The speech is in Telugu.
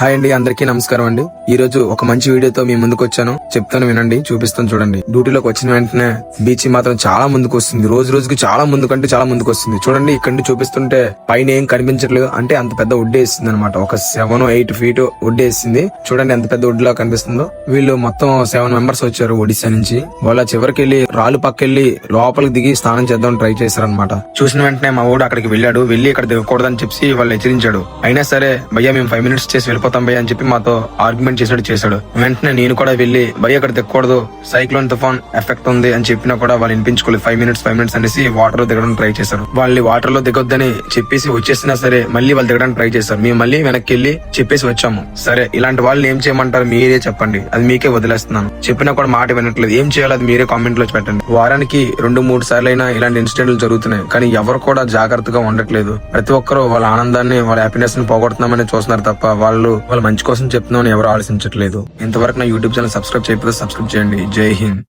హాయ్ అండి అందరికీ నమస్కారం అండి. ఈ రోజు ఒక మంచి వీడియోతో మీ ముందుకు వచ్చాను చెప్తాను వినండి చూపిస్తాను చూడండి. డ్యూటీలోకి వచ్చిన వెంటనే బీచ్ మాత్రం చాలా ముందుకు వస్తుంది రోజు రోజుకి చాలా ముందు కంటే చాలా ముందుకు వస్తుంది చూడండి ఇక్కడ చూపిస్తుంటే పైన ఏం కనిపించట్లేదు. అంటే అంత పెద్ద వుడ్ వేసింది అనమాట ఒక సెవెన్ ఎయిట్ ఫీట్ వుడ్ వేసింది. చూడండి ఎంత పెద్ద వుడ్ లా కనిపిస్తుందో. వీళ్ళు మొత్తం సెవెన్ మెంబర్స్ వచ్చారు ఒడిశా నుంచి. వాళ్ళ చివరికి వెళ్ళి రాళ్ళు పక్కెళ్ళి లోపలికి దిగి స్నానం చేద్దాం ట్రై చేశారనమాట చూసిన వెంటనే మా ఊడు అక్కడికి వెళ్ళాడు. వెళ్ళి ఇక్కడ దిగకూడదని చెప్పి వాళ్ళు హెచ్చరించాడు. అయినా సరే భయ్యా మేము ఫైవ్ మినిట్స్ చేసి వెళ్ళిపోతాం. భయ్య అని చెప్పి మాతో ఆర్గ్యుమెంట్ చేసినట్టు చేశాడు. వెంటనే నేను కూడా వెళ్ళి భయ్య అక్కడ దిగకూడదు సైక్లోన్ తుఫాన్ ఎఫెక్ట్ ఉంది అని చెప్పినా కూడా వాళ్ళు వినిపించుకోలేదు. ఫైవ్ మినిట్స్ ఫైవ్ మినిట్స్ అనేసి వాటర్లో దిగడం ట్రై చేశారు. వాళ్ళని వాటర్లో దిగొద్దని చెప్పేసి వచ్చేసినా సరే మళ్ళీ వాళ్ళు దిగడానికి ట్రై చేశారు. మేము మళ్ళీ వెనక్కి వెళ్ళి చెప్పేసి వచ్చాము. సరే ఇలాంటి వాళ్ళని ఏం చేయమంటారు? మీరే చెప్పండి. అది మీకే వదిలేస్తున్నాను. చెప్పినా కూడా మాట వినట్లేదు. ఏం చేయాలో అది మీరే కామెంట్లో పెట్టండి. వారానికి రెండు మూడు సార్లు అయినా ఇలాంటి ఇన్సిడెంట్లు జరుగుతున్నాయి. కానీ ఎవరు కూడా జాగ్రత్తగా ఉండట్లేదు. ప్రతి ఒక్కరు వాళ్ళ ఆనందాన్ని వాళ్ళ హ్యాపీనెస్ని పోగొడుతున్నామని చూస్తున్నారు తప్ప వాళ్ళు వాళ్ళ మంచి కోసం చెప్తున్నాను ఎవరు ఆలోచించట్లేదు. ఇంతవరకు నా యూట్యూబ్ ఛానల్ సబ్స్క్రైబ్ చేయకపోతే సబ్స్క్రైబ్ చేయండి. జై హింద్.